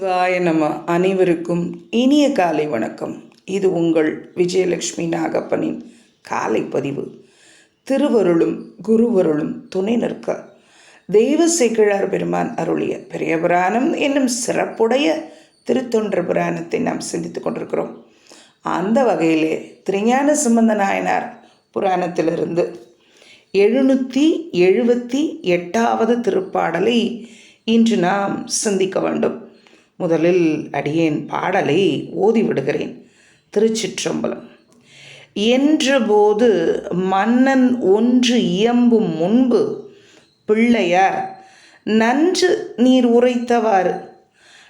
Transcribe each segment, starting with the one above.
சிவாய நம. அனைவருக்கும் இனிய காலை வணக்கம். இது உங்கள் விஜயலட்சுமி நாகப்பனின் காலை பதிவு. திருவருளும் குருவருளும் துணை நிற்க. தெய்வ சேக்கிழார் பெருமான் அருளிய பெரிய புராணம் என்னும் சிறப்புடைய திருத்தொன்ற புராணத்தை நாம் சிந்தித்துக் கொண்டிருக்கிறோம். அந்த வகையிலே திருஞான சம்பந்த நாயனார் புராணத்திலிருந்து எழுநூற்றி எழுபத்தி எட்டாவது திருப்பாடலை இன்று நாம் சிந்திக்க வேண்டும். முதலில் அடியேன் பாடலை ஓதி விடுகிறேன். திருச்சிற்றம்பலம். என்றபோது மன்னன் ஒன்று இயம்பும் முன்பு பிள்ளையார் நன்று நீர் உரைத்தவாறு.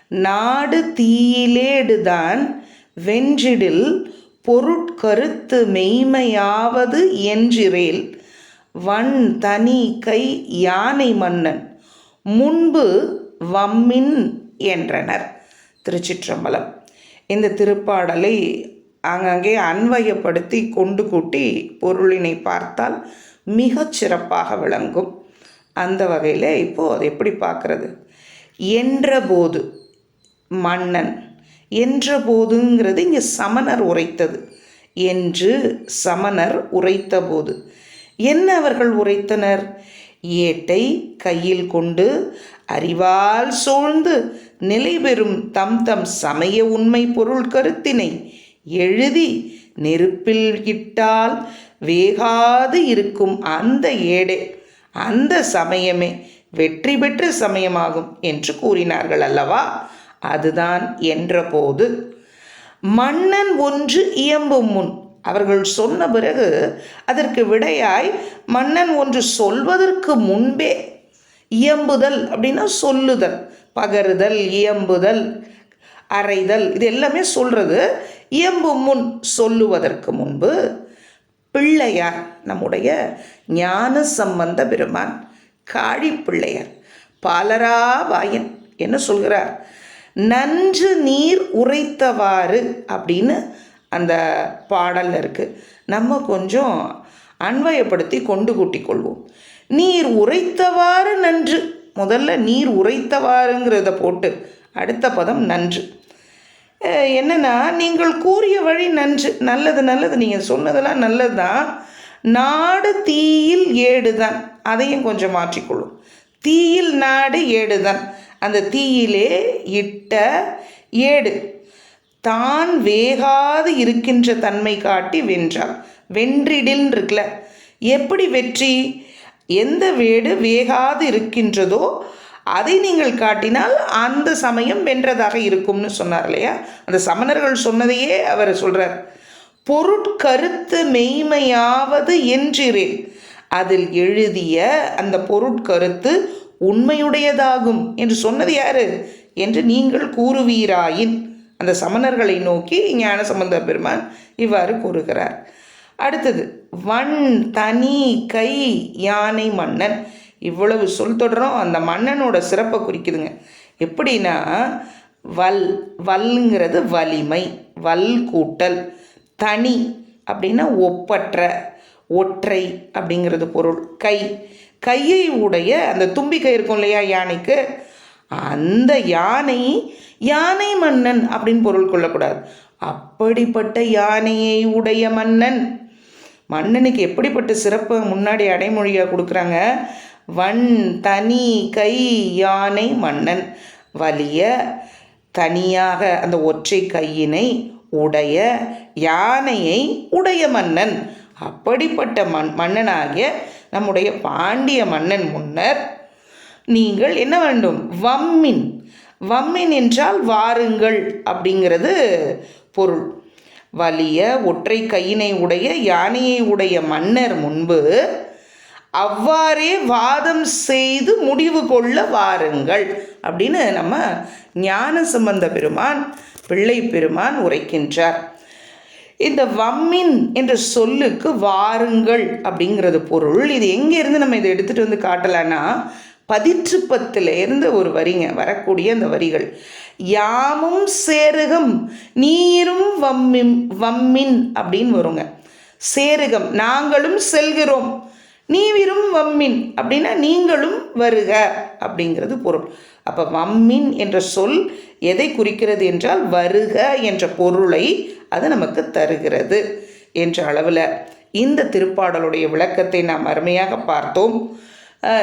நாடு தீயிலேடுதான் வென்றிடில் பொருட்கருத்து மெய்மையாவது என்றிரேல். வன் தனி கை யானை மன்னன் முன்பு வம்மின் என்றனர். திருச்சிற்றம்பலம். இந்த திருப்பாடலை அங்கங்கே அன்வயப்படுத்தி கொண்டு கூட்டி பொருளினை பார்த்தால் மிகச் சிறப்பாக விளங்கும். அந்த வகையில் இப்போது அதை எப்படி பார்க்குறது? என்றபோது மன்னன் என்ற போதுங்கிறது இங்கே சமணர் உரைத்தது என்று சமணர் உரைத்தபோது. என்ன அவர்கள் உரைத்தனர்? ஏட்டை கையில் கொண்டு அறிவால் சூழ்ந்து நிலை பெறும் தம் தம் சமய உண்மை பொருள் கருத்தினை எழுதி நெருப்பில் இட்டால் வேகாது இருக்கும் அந்த ஏடே அந்த சமயமே வெற்றி பெற்ற சமயமாகும் என்று கூறினார்கள் அல்லவா? அதுதான் என்றபோது மன்னன் ஒன்று இயம்பும் முன் அவர்கள் சொன்ன பிறகு அதற்கு விடையாய் மன்னன் ஒன்று சொல்வதற்கு முன்பே இயம்புதல் அப்படின்னா சொல்லுதல் பகருதல் இயம்புதல் அறைதல் இது எல்லாமே சொல்கிறது இயம்பும் முன் சொல்லுவதற்கு முன்பு பிள்ளையார் நம்முடைய ஞான சம்பந்த பெருமான் காழி பிள்ளையார் பாலராபாயன் என்ன சொல்கிறார்? நன்று நீர் உரைத்தவாறு அப்படின்னு அந்த பாடலில் இருக்குது நம்ம கொஞ்சம் அன்வயப்படுத்தி கொண்டு கூட்டிக் கொள்வோம். நீர் உரைத்தவாறு நன்று. முதல்ல நீர் உரைத்தவாறுங்கிறத போட்டு அடுத்த பதம் நன்று. என்னென்னா நீங்கள் கூறிய வழி நன்று. நல்லது நல்லது. நீங்கள் சொன்னதெல்லாம் நல்லது தான் நாடு தீயில் ஏடு தான் அதையும் கொஞ்சம் மாற்றிக்கொள்ளும் தீயில் நாடு ஏடு தான் அந்த தீயிலே இட்ட ஏடு. தான் வேகாது இருக்கின்ற தன்மை காட்டி வென்றாள் வென்றிடில் இருக்குல்ல எப்படி வெற்றி? எந்த வேடு வேகாது இருக்கின்றதோ அதை நீங்கள் காட்டினால் அந்த சமயம் வென்றதாக இருக்கும்னு சொன்னார் இல்லையா? அந்த சமணர்கள் சொன்னதையே அவர் சொல்கிறார் பொருட்கருத்து மெய்மையாவது என்றிரேன் அதில் எழுதிய அந்த பொருட்கருத்து உண்மையுடையதாகும். என்று சொன்னது யாரு? என்று நீங்கள் கூறுவீராயின். அந்த சமணர்களை நோக்கி ஞான சம்பந்த பெருமான் இவ்வாறு கூறுகிறார். அடுத்தது வன் தனி கை யானை மன்னன். இவ்வளவு சொல் தொடரும். அந்த மன்னனோட சிறப்பை குறிக்குதுங்க. எப்படின்னா வல் வல்லுங்கிறது வலிமை வல் கூட்டல். தனி அப்படின்னா ஒப்பற்ற ஒற்றை அப்படிங்கிறது பொருள். கை கையை உடைய அந்த தும்பிக்கை இருக்கும் இல்லையா யானைக்கு? அந்த யானை யானை மன்னன் அப்படின்னு பொருள் கொள்ளக்கூடாது. அப்படிப்பட்ட யானையை உடைய மன்னன். மன்னனுக்கு எப்படிப்பட்ட சிறப்பு முன்னாடி அடைமொழியாக கொடுக்குறாங்க? வன் தனி கை யானை மன்னன். வலிய தனியாக அந்த ஒற்றை கையினை உடைய யானையை உடைய மன்னன். அப்படிப்பட்ட மண் மன்னனாகிய நம்முடைய பாண்டிய மன்னன் முன்னர் நீங்கள் என்ன வேண்டும்? வம்மின். வம்மின் என்றால் வாருங்கள் அப்படிங்கிறது பொருள். வலிய ஒற்றை கையினை உடைய யானையை உடைய மன்னர் முன்பு அவ்வாறே வாதம் செய்து முடிவு கொள்ள வாருங்கள் அப்படின்னு நம்ம ஞான சம்பந்த பெருமான் பிள்ளை பெருமான் உரைக்கின்றார். இந்த வம்மின் என்ற சொல்லுக்கு வாருங்கள் அப்படிங்கிறது பொருள். இது எங்கேருந்து நம்ம இதை எடுத்துகிட்டு வந்து காட்டலான்னா பதிற்றுப்பத்திலேருந்து ஒரு வரிங்க வரக்கூடிய அந்த வரிகள். யாமும் சேருகம் நீரும் வம்மின் வம்மின் அப்படின்னு வருங்க. சேருகம் நாங்களும் செல்கிறோம் நீவிரும் வம்மின் அப்படின்னா நீங்களும் வருக அப்படிங்கிறது பொருள். அப்போ வம்மின் என்ற சொல் எதை குறிக்கிறது என்றால் வருக என்ற பொருளை அது நமக்கு தருகிறது என்ற அளவில் இந்த திருப்பாடலுடைய விளக்கத்தை நாம் அருமையாக பார்த்தோம்.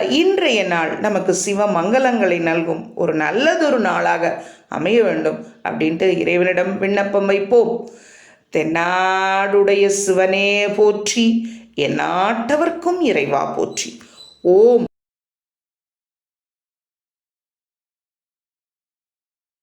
இன்றைய நாள் நமக்கு சிவ மங்களங்களை நல்கும். ஒரு நல்லதொரு நாளாக அமைய வேண்டும் அப்படின்ட்டு இறைவனிடம் விண்ணப்பம் வைப்போம். தென்னாடுடைய சிவனே போற்றி என் நாட்டவர்க்கும் இறைவா போற்றி. ஓம்.